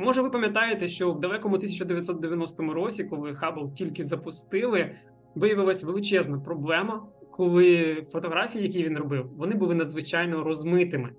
Може, ви пам'ятаєте, що в далекому 1990 році, коли Хаббл тільки запустили, виявилася величезна проблема, коли фотографії, які він робив, вони були надзвичайно розмитими.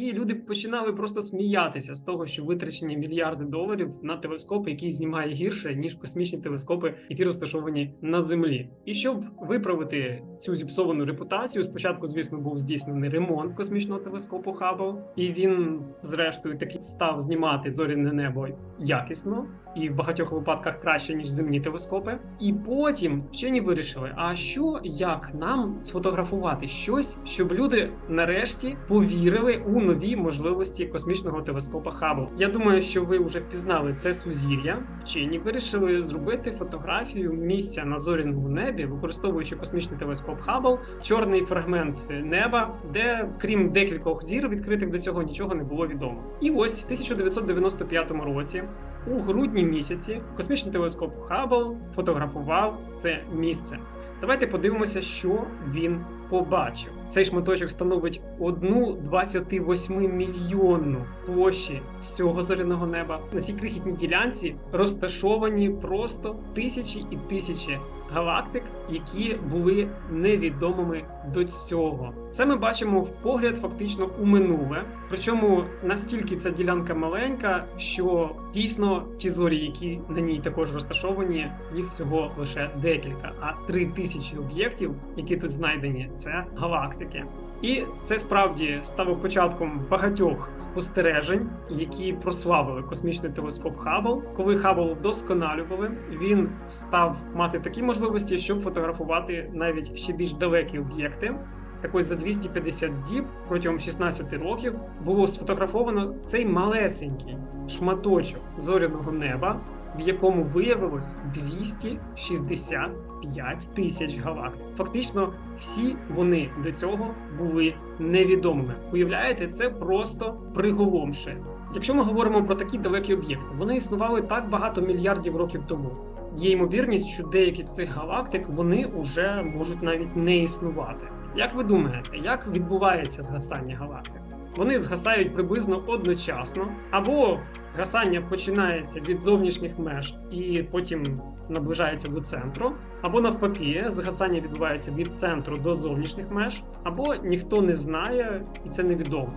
І люди починали просто сміятися з того, що витрачені мільярди доларів на телескоп, який знімає гірше ніж космічні телескопи, які розташовані на землі. І щоб виправити цю зіпсовану репутацію, спочатку, звісно, був здійснений ремонт космічного телескопу Хаббл, і він, зрештою, таки став знімати зоряне небо якісно і в багатьох випадках краще ніж земні телескопи. І потім вчені вирішили: а що як нам сфотографувати щось, щоб люди нарешті повірили у нові можливості космічного телескопа Хаббл. Я думаю, що ви вже впізнали це сузір'я. Вчені вирішили зробити фотографію місця на зоряному небі, використовуючи космічний телескоп Хаббл, чорний фрагмент неба, де крім декількох зір відкритих до цього нічого не було відомо. І ось в 1995 році. У грудні місяці космічний телескоп Хаббл фотографував це місце. Давайте подивимося, що він побачив. Цей шматочок становить одну 28 мільйонну площі всього зоряного неба. На цій крихітній ділянці розташовані просто тисячі і тисячі галактик, які були невідомими до цього. Це ми бачимо в погляд фактично у минуле. Причому настільки ця ділянка маленька, що дійсно ті зорі, які на ній також розташовані, їх всього лише декілька. А три тисячі об'єктів, які тут знайдені, це галактики. І це справді стало початком багатьох спостережень, які прославили космічний телескоп Хаббл. Коли Хаббл вдосконалювали, він став мати такі можливості, щоб фотографувати навіть ще більш далекі об'єкти. Так ось за 250 діб протягом 16 років було сфотографовано цей малесенький шматочок зоряного неба, в якому виявилось 265 тисяч галактик. Фактично, всі вони до цього були невідомими. Уявляєте, це просто приголомшує. Якщо ми говоримо про такі далекі об'єкти, вони існували так багато мільярдів років тому. Є ймовірність, що деякі з цих галактик вони вже можуть навіть не існувати. Як ви думаєте, як відбувається згасання галактик? Вони згасають приблизно одночасно, або згасання починається від зовнішніх меж і потім наближається до центру, або навпаки, згасання відбувається від центру до зовнішніх меж, або ніхто не знає, і це невідомо.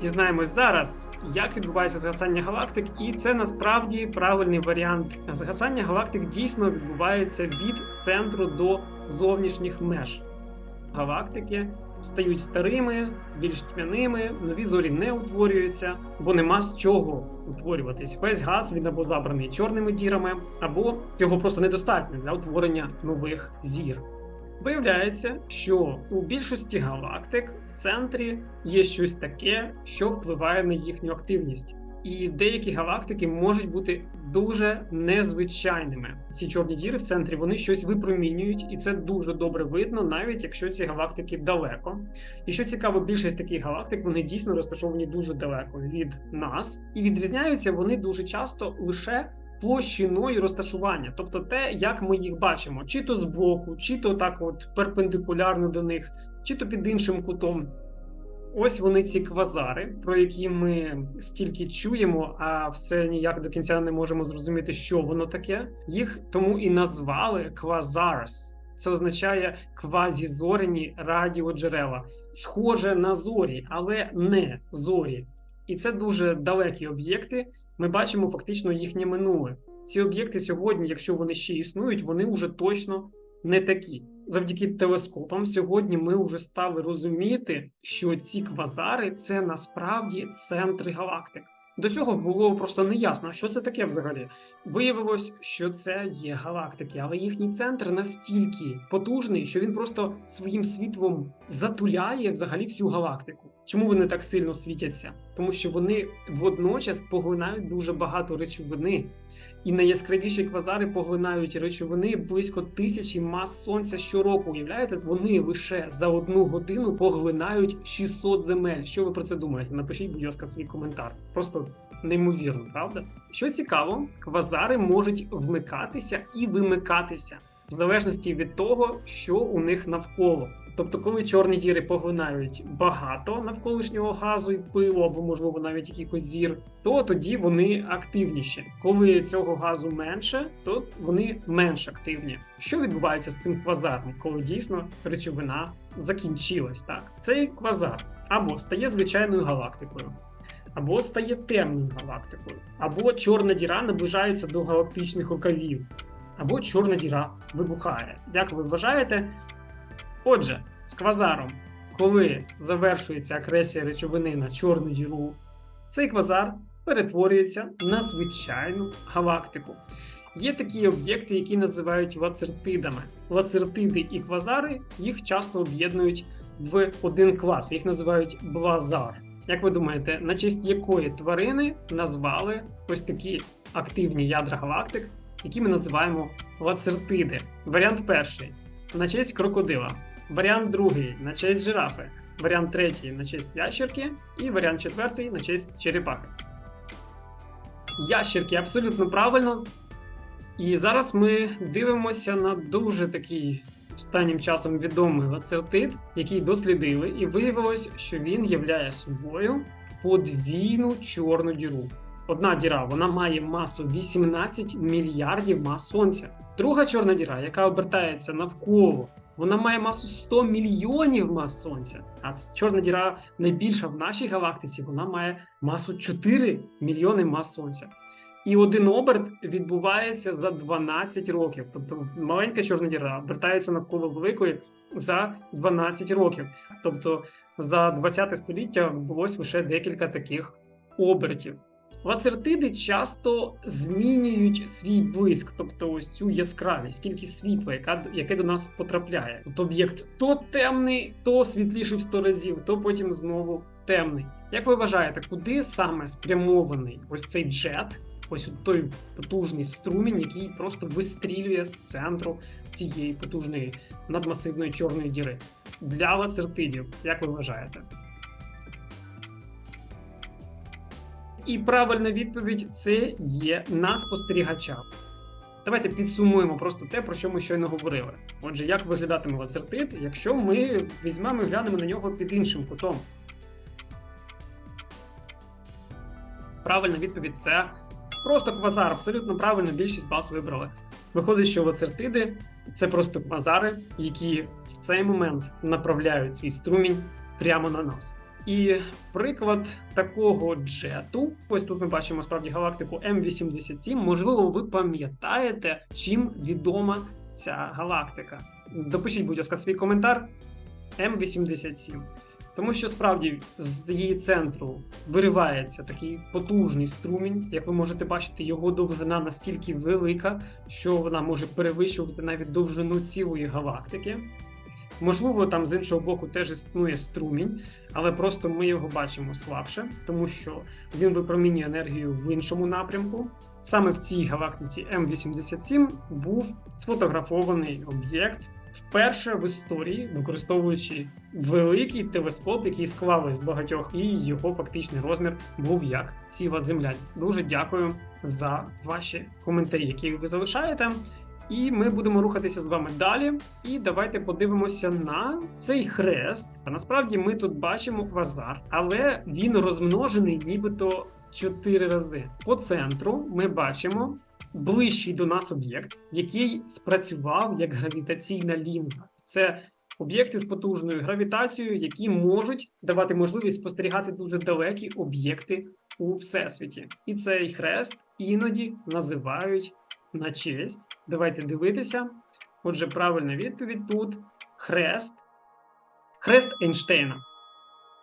Дізнаємось зараз, як відбувається згасання галактик, і це насправді правильний варіант. Згасання галактик дійсно відбувається від центру до зовнішніх меж. Галактики стають старими, більш тьмяними, нові зорі не утворюються, бо нема з чого утворюватись. Весь газ він або забраний чорними дірами, або його просто недостатньо для утворення нових зір. Виявляється, що у більшості галактик в центрі є щось таке, що впливає на їхню активність. І деякі галактики можуть бути дуже незвичайними. Ці чорні діри в центрі вони щось випромінюють, і це дуже добре видно, навіть якщо ці галактики далеко. І що цікаво, більшість таких галактик вони дійсно розташовані дуже далеко від нас, і відрізняються вони дуже часто лише площиною розташування, тобто те, як ми їх бачимо, чи то збоку, чи то так, от перпендикулярно до них, чи то під іншим кутом. Ось вони ці квазари, про які ми стільки чуємо, а все ніяк до кінця не можемо зрозуміти, що воно таке. Їх тому і назвали квазарс. Це означає квазізорені радіоджерела, схоже на зорі, але не зорі. І це дуже далекі об'єкти. Ми бачимо фактично їхнє минуле. Ці об'єкти сьогодні, якщо вони ще існують, вони вже точно не такі. Завдяки телескопам сьогодні ми вже стали розуміти, що ці квазари це насправді центри галактик. До цього було просто неясно, що це таке взагалі. Виявилось, що це є галактики, але їхній центр настільки потужний, що він просто своїм світлом затуляє взагалі всю галактику. Чому вони так сильно світяться? Тому що вони водночас поглинають дуже багато речовини, і найяскравіші квазари поглинають речовини близько тисячі мас сонця щороку. Уявляєте, вони лише за одну годину поглинають 600 земель. Що ви про це думаєте? Напишіть, будь ласка, свій коментар. Просто неймовірно, правда? Що цікаво, квазари можуть вмикатися і вимикатися в залежності від того, що у них навколо. Тобто, коли чорні діри поглинають багато навколишнього газу і пилу, або можливо навіть якихось зір, то тоді вони активніші. Коли цього газу менше, то вони менш активні. Що відбувається з цим квазаром, коли дійсно речовина закінчилась? Так, цей квазар або стає звичайною галактикою. Або стає темною галактикою, або чорна діра наближається до галактичних рукавів, або чорна діра вибухає. Як ви вважаєте? Отже, з квазаром, коли завершується акресія речовини на чорну діру, цей квазар перетворюється на звичайну галактику. Є такі об'єкти, які називають лацертидами. Лацертиди і квазари їх часто об'єднують в один клас, їх називають блазар. Як ви думаєте, на честь якої тварини назвали ось такі активні ядра галактик, які ми називаємо лацертиди? Варіант перший на честь крокодила, варіант другий на честь жирафи, варіант третій на честь ящерки, і варіант четвертий на честь черепахи. Ящерки абсолютно правильно. І зараз ми дивимося на дуже такий останнім часом відомий лацертит, який дослідили, і виявилось, що він являє собою подвійну чорну діру. Одна діра вона має масу 18 мільярдів мас сонця. Друга чорна діра, яка обертається навколо, вона має масу 100 мільйонів мас сонця. А чорна діра найбільша в нашій галактиці, вона має масу 4 мільйони мас сонця. І один оберт відбувається за 12 років. Тобто маленька чорна діра обертається навколо великої за 12 років. Тобто за 20 століття булось лише декілька таких обертів. Лацертиди часто змінюють свій блиск, тобто ось цю яскравість, кількість світла, яка яке до нас потрапляє. Тобто об'єкт то темний, то світліший в 100 разів, то потім знову темний. Як ви вважаєте, куди саме спрямований ось цей джет? Ось той потужний струмінь, який просто вистрілює з центру цієї потужної надмасивної чорної діри для лацертидів, як ви вважаєте? І правильна відповідь це є на спостерігача. Давайте підсумуємо просто те, про що ми щойно говорили. Отже, як виглядатиме лацертит, якщо ми візьмемо і глянемо на нього під іншим кутом. Правильна відповідь це просто квазар. Абсолютно правильно більшість з вас вибрали. Виходить, що лацертиди це просто квазари, які в цей момент направляють свій струмінь прямо на нас. І приклад такого джету, ось тут ми бачимо справді галактику М87. Можливо, ви пам'ятаєте, чим відома ця галактика. Допишіть, будь ласка, свій коментар М87. Тому що справді з її центру виривається такий потужний струмінь. Як ви можете бачити, його довжина настільки велика, що вона може перевищувати навіть довжину цілої галактики. Можливо, там з іншого боку теж існує струмінь, але просто ми його бачимо слабше, тому що він випромінює енергію в іншому напрямку. Саме в цій галактиці М87 був сфотографований об'єкт вперше в історії, використовуючи великий телескоп, який склали з багатьох, і його фактичний розмір був як ціла земля. Дуже дякую за ваші коментарі, які ви залишаєте. І ми будемо рухатися з вами далі. І давайте подивимося на цей хрест. А насправді ми тут бачимо квазар, але він розмножений нібито в 4 рази. По центру ми бачимо ближчий до нас об'єкт, який спрацював як гравітаційна лінза. Це об'єкти з потужною гравітацією, які можуть давати можливість спостерігати дуже далекі об'єкти у всесвіті. І цей хрест іноді називають на честь. Давайте дивитися. Отже, правильна відповідь тут хрест. Хрест Ейнштейна.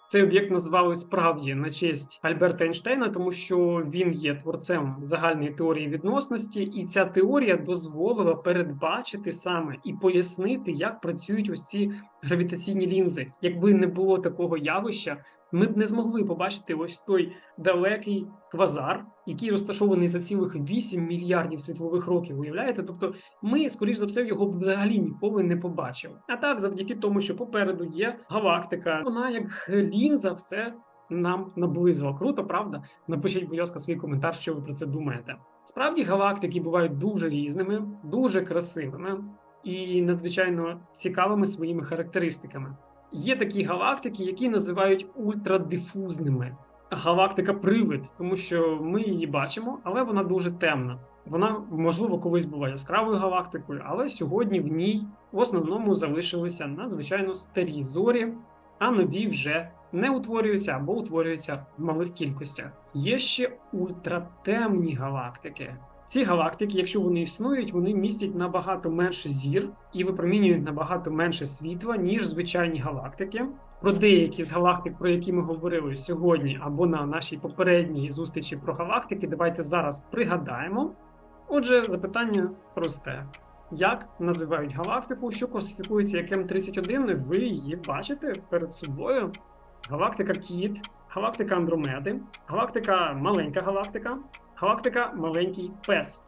Цей об'єкт назвали справді на честь Альберта Ейнштейна, тому що він є творцем загальної теорії відносності, і ця теорія дозволила передбачити саме і пояснити, як працюють ось ці гравітаційні лінзи. Якби не було такого явища, ми б не змогли побачити ось той далекий квазар, який розташований за цілих 8 мільярдів світлових років. Уявляєте? Тобто, ми, скоріш за все, його б взагалі ніколи не побачили. А так, завдяки тому, що попереду є галактика, вона як лінза, все нам наблизила. Круто, правда? Напишіть, будь ласка, свій коментар, що ви про це думаєте. Справді, галактики бувають дуже різними, дуже красивими. І надзвичайно цікавими своїми характеристиками. Є такі галактики, які називають ультрадифузними. Галактика привид, тому що ми її бачимо, але вона дуже темна. Вона, можливо, колись була яскравою галактикою, але сьогодні в ній в основному залишилися надзвичайно старі зорі, а нові вже не утворюються або утворюються в малих кількостях. Є ще ультратемні галактики. Ці галактики, якщо вони існують, вони містять набагато менше зір і випромінюють набагато менше світла, ніж звичайні галактики. Про деякі з галактик, про які ми говорили сьогодні, або на нашій попередній зустрічі про галактики, давайте зараз пригадаємо. Отже, запитання просте: як називають галактику, що класифікується як М31? Ви її бачите перед собою. Галактика Кіт, галактика Андромеди, галактика маленька галактика, галактика маленький пес.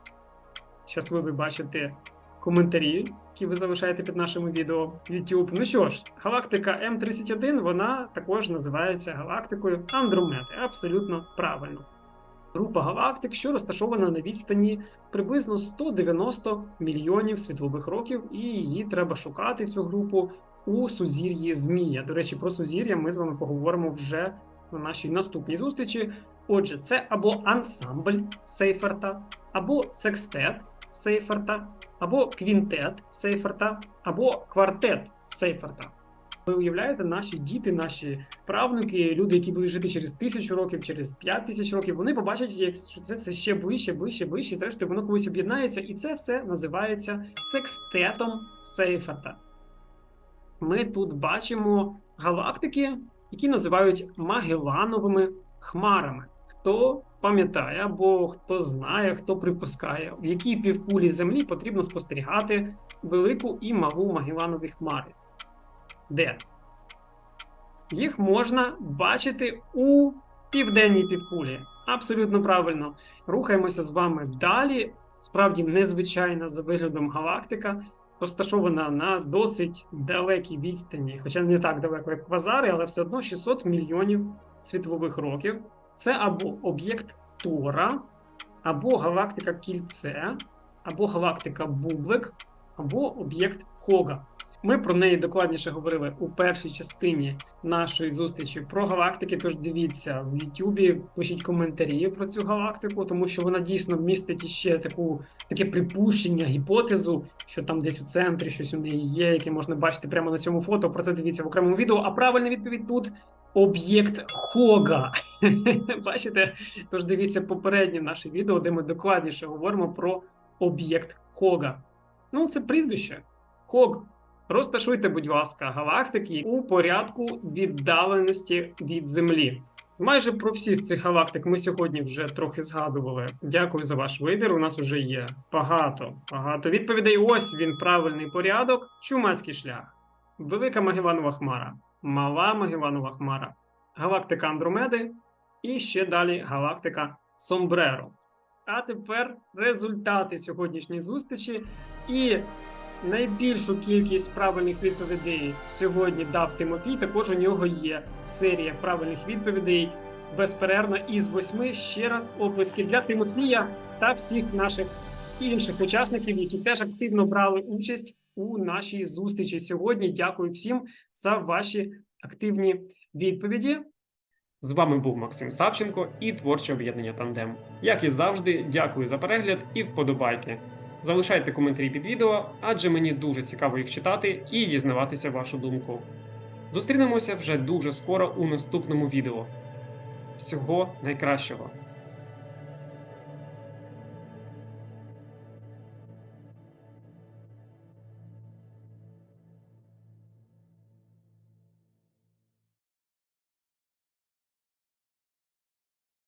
Щасливо ви бачите коментарі, які ви залишаєте під нашими відео YouTube. Ну що ж, галактика М31, вона також називається галактикою Андромеди. Абсолютно правильно. Група галактик, що розташована на відстані приблизно 190 мільйонів світлових років, і її треба шукати цю групу у сузір'ї Змія. До речі, про сузір'я ми з вами поговоримо вже на нашій наступній зустрічі. Отже, це або ансамбль Сейферта, або секстет Сейферта, або квінтет Сейферта, або квартет Сейферта. Ви уявляєте, наші діти, наші правнуки, люди, які будуть жити через тисячу років, через п'ять тисяч років, вони побачать, що це все ще ближче, ближче, ближче. Зрештою, воно колись об'єднається, і це все називається секстетом Сейферта. Ми тут бачимо галактики, які називають Магелановими хмарами. Хто пам'ятає або хто знає, хто припускає, в якій півкулі Землі потрібно спостерігати велику і малу Магеланові хмари. Де? Їх можна бачити у південній півкулі. Абсолютно правильно. Рухаємося з вами далі. Справді незвичайна за виглядом галактика, розташована на досить далекій відстані, хоча не так далеко, як квазари, але все одно 600 мільйонів світлових років. Це або об'єкт Тора, або галактика Кільце, або галактика Бублик, або об'єкт Хога. Ми про неї докладніше говорили у першій частині нашої зустрічі про галактики. Тож дивіться в Ютубі, пишіть коментарі про цю галактику, тому що вона дійсно містить іще таку таке припущення, гіпотезу, що там десь у центрі щось у неї є, яке можна бачити прямо на цьому фото. Про це дивіться в окремому відео. А правильна відповідь тут об'єкт Хога. Бачите? Тож дивіться попереднє наше відео, де ми докладніше говоримо про об'єкт Хога. Ну, це прізвище Хог. Розташуйте, будь ласка, галактики у порядку віддаленості від Землі. Майже про всі з цих галактик ми сьогодні вже трохи згадували. Дякую за ваш вибір. У нас вже є багато, багато відповідей. Ось він правильний порядок. Чумацький шлях, Велика Магеланова Хмара, Мала Магеланова Хмара, Галактика Андромеди і ще далі галактика Сомбреро. А тепер результати сьогоднішньої зустрічі і. Найбільшу кількість правильних відповідей сьогодні дав Тимофій. Також у нього є серія правильних відповідей безперервно із восьми. Ще раз оплески для Тимофія та всіх наших інших учасників, які теж активно брали участь у нашій зустрічі сьогодні. Дякую всім за ваші активні відповіді. З вами був Максим Савченко і творче об'єднання Тандем. Як і завжди, дякую за перегляд і вподобайки. Залишайте коментарі під відео, адже мені дуже цікаво їх читати і дізнаватися вашу думку. Зустрінемося вже дуже скоро у наступному відео. Всього найкращого!